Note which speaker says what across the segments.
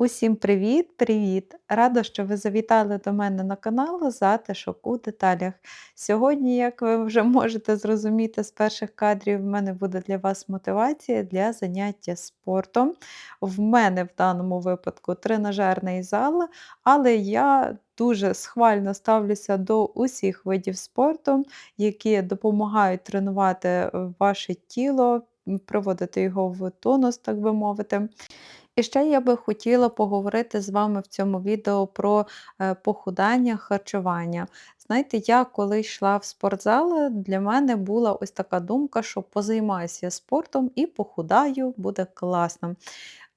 Speaker 1: Усім привіт-привіт! Рада, що ви завітали до мене на канал Затишок у деталях. Сьогодні, як ви вже можете зрозуміти з перших кадрів, в мене буде для вас мотивація для заняття спортом. В мене в даному випадку тренажерний зал, але я дуже схвально ставлюся до усіх видів спорту, які допомагають тренувати е, ваше тіло, приводити його в тонус, так би мовити. І ще я би хотіла поговорити з вами в цьому відео про е, похудання, харчування. Знаєте, я коли йшла в спортзал, для мене була ось така думка, що позаймаюся спортом і похудаю, буде класно.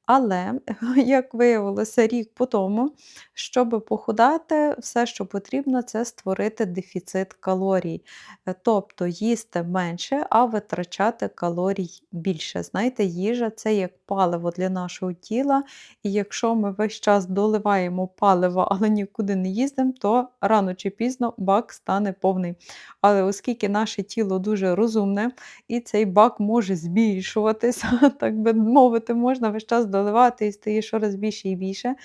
Speaker 1: Але, як виявилося рік по тому, щоб похудати, все, що потрібно, це створити дефіцит калорій. Е, Тобто їсти менше, а витрачати калорій більше. Знаєте, їжа це як паливо для нашого тіла. І якщо ми весь час доливаємо паливо, але нікуди не їздимо, то рано чи пізно бак стане повний. Але оскільки наше тіло дуже розумне, і цей бак може збільшуватися, так би мовити, можна весь час доливати і стає щораз більше і більше.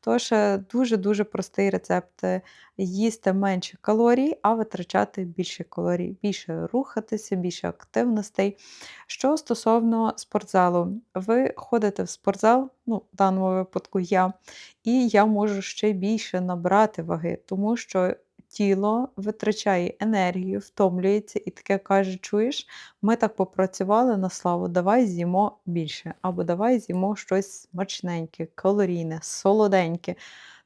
Speaker 1: Тож е, дуже-дуже простий рецепт: е, їсти менше калорій, а витрачати більше калорій, більше рухатися, більше активностей. Що стосовно спортзалу, ви ходите в спортзал, ну, в даному випадку я, і я можу ще більше набрати ваги, тому що тіло витрачає енергію, втомлюється і таке каже: чуєш, ми так попрацювали на славу, давай з'їмо більше, або давай з'їмо щось смачненьке, калорійне, солоденьке.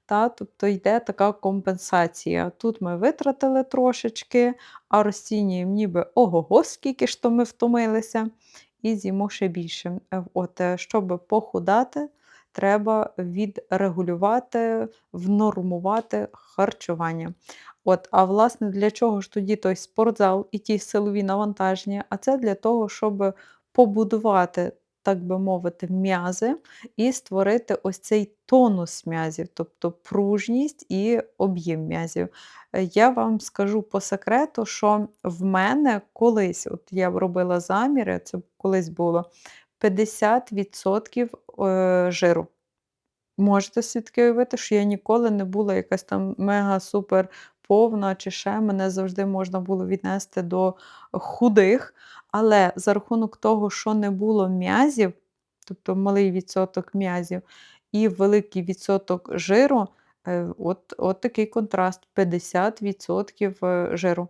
Speaker 1: Та, Тобто йде така компенсація. Тут ми витратили трошечки, а розцінюємо ніби ого-го, скільки ж то ми втомилися, і з'їмо ще більше. Е, от, е, Щоб похудати, треба відрегулювати, внормувати харчування. От, А власне, для чого ж тоді той спортзал і ті силові навантаження? А це для того, щоб побудувати, так би мовити, м'язи і створити ось цей тонус м'язів, тобто пружність і об'єм м'язів. Е, я вам скажу по секрету, що в мене колись, от я робила заміри, це колись було 50% е, жиру. Можете собі уявити, що я ніколи не була якась там мега-супер повна чи ще мене завжди можна було віднести до худих. Але за рахунок того, що не було м'язів, тобто малий відсоток м'язів і великий відсоток жиру, е, от, от такий контраст: 50% е, жиру.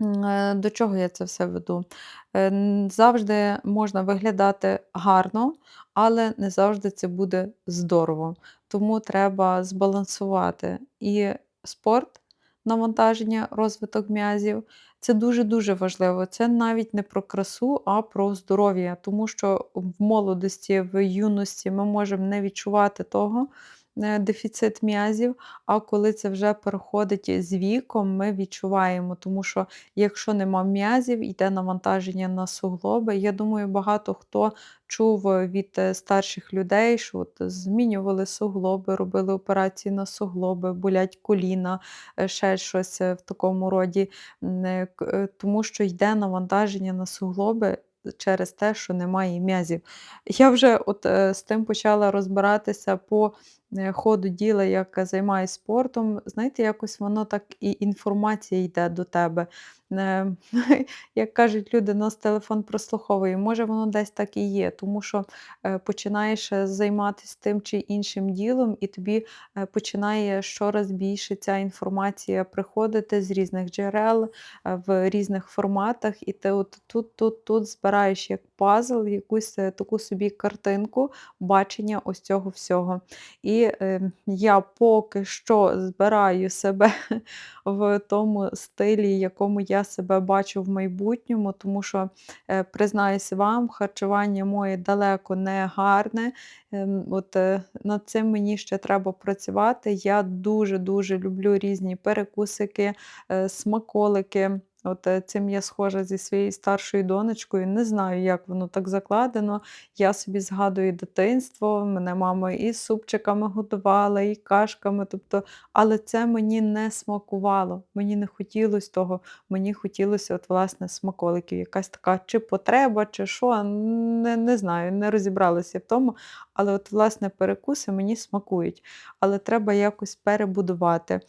Speaker 1: Е, до чого я це все веду? Е, завжди можна виглядати гарно, але не завжди це буде здорово. Тому треба збалансувати і спорт, навантаження, розвиток м'язів. Це дуже-дуже важливо. Це навіть не про красу, а про здоров'я, тому що в молодості, в юності ми можемо не відчувати того. Е, дефіцит м'язів, а коли це вже переходить з віком, ми відчуваємо, тому що якщо нема м'язів, йде навантаження на суглоби. Я думаю, багато хто чув від е, старших людей, що от змінювали суглоби, робили операції на суглоби, болять коліна, е, ще щось в такому роді, тому що йде навантаження на суглоби. Через те, що немає м'язів. Я вже от з тим почала розбиратися по ходу діла, як займаюсь спортом, знаєте, якось воно так і інформація йде до тебе. Е, як кажуть люди, нас телефон прослуховує. Може, воно десь так і є, тому що е, починаєш займатися тим чи іншим ділом, і тобі починає щораз більше ця інформація приходити з різних джерел, в різних форматах, і ти от тут, тут, тут збираєш як пазл, якусь таку собі картинку бачення ось цього всього. І е, я поки що збираю себе в тому стилі, якому я себе бачу в майбутньому, тому що, е, признаюся вам, харчування моє далеко не гарне. Е, от, е, Над цим мені ще треба працювати. Я дуже-дуже люблю різні перекусики, е, смаколики. От е, цим я схожа зі своєю старшою донечкою. Не знаю, як воно так закладено. Я собі згадую дитинство, мене мама і супчиками годувала, і кашками. Тобто, але це мені не смакувало. Мені не хотілося того. Мені хотілося, от, власне, смаколиків. Якась така чи потреба, чи що, не, не знаю, не розібралася в тому. Але, от, власне, перекуси мені смакують. Але треба якось перебудувати.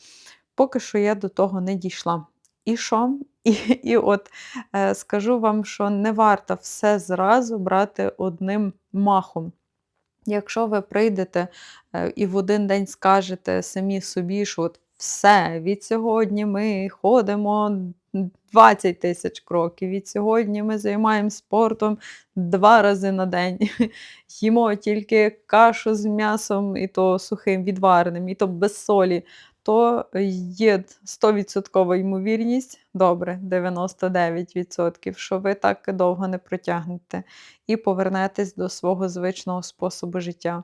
Speaker 1: Поки що я до того не дійшла. І що? І, і от е, скажу вам, що не варто все зразу брати одним махом. Якщо ви прийдете е, і в один день скажете самі собі, що от все, від сьогодні ми ходимо 20 тисяч кроків, від сьогодні ми займаємося спортом два рази на день, їмо тільки кашу з м'ясом, і то сухим, відвареним, і то без солі, то є 100% ймовірність, добре, 99%, що ви так довго не протягнете і повернетесь до свого звичного способу життя.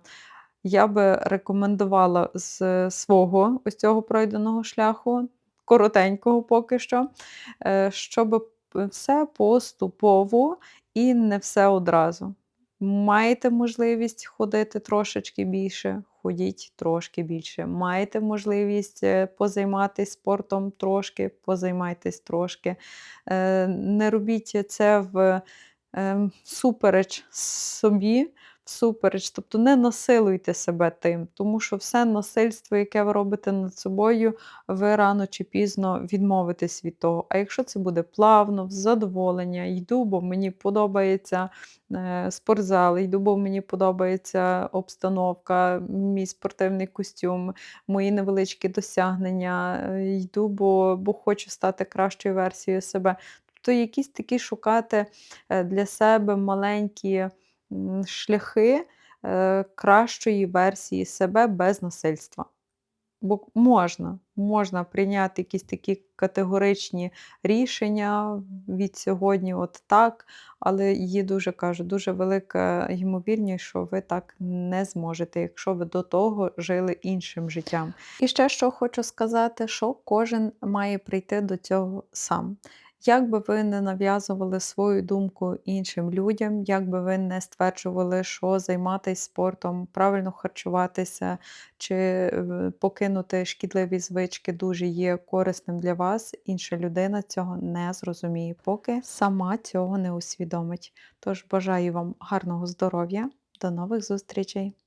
Speaker 1: Я би рекомендувала з свого ось цього пройденого шляху, коротенького поки що, е, щоб все поступово і не все одразу. Маєте можливість ходити трошечки більше, ходіть трошки більше. Маєте можливість е, позайматися спортом трошки, позаймайтесь трошки. Е, Не робіть це в ем, супереч собі, всупереч, тобто не насилуйте себе тим, тому що все насильство, яке ви робите над собою, ви рано чи пізно відмовитесь від того. А якщо це буде плавно, в задоволення, йду, бо мені подобається е, спортзал, йду, бо мені подобається обстановка, мій спортивний костюм, мої невеличкі досягнення, е, йду, бо, бо хочу стати кращою версією себе. Тобто якісь такі шукати е, для себе маленькі шляхи е, кращої версії себе без насильства. Бо можна, можна прийняти якісь такі категоричні рішення від сьогодні, от так, але є дуже кажу, дуже велика ймовірність, що ви так не зможете, якщо ви до того жили іншим життям. І ще що хочу сказати, що кожен має прийти до цього сам. Як би ви не нав'язували свою думку іншим людям, як би ви не стверджували, що займатися спортом, правильно харчуватися чи е, покинути шкідливі звички дуже є корисним для вас, інша людина цього не зрозуміє, поки сама цього не усвідомить. Тож бажаю вам гарного здоров'я, до нових зустрічей!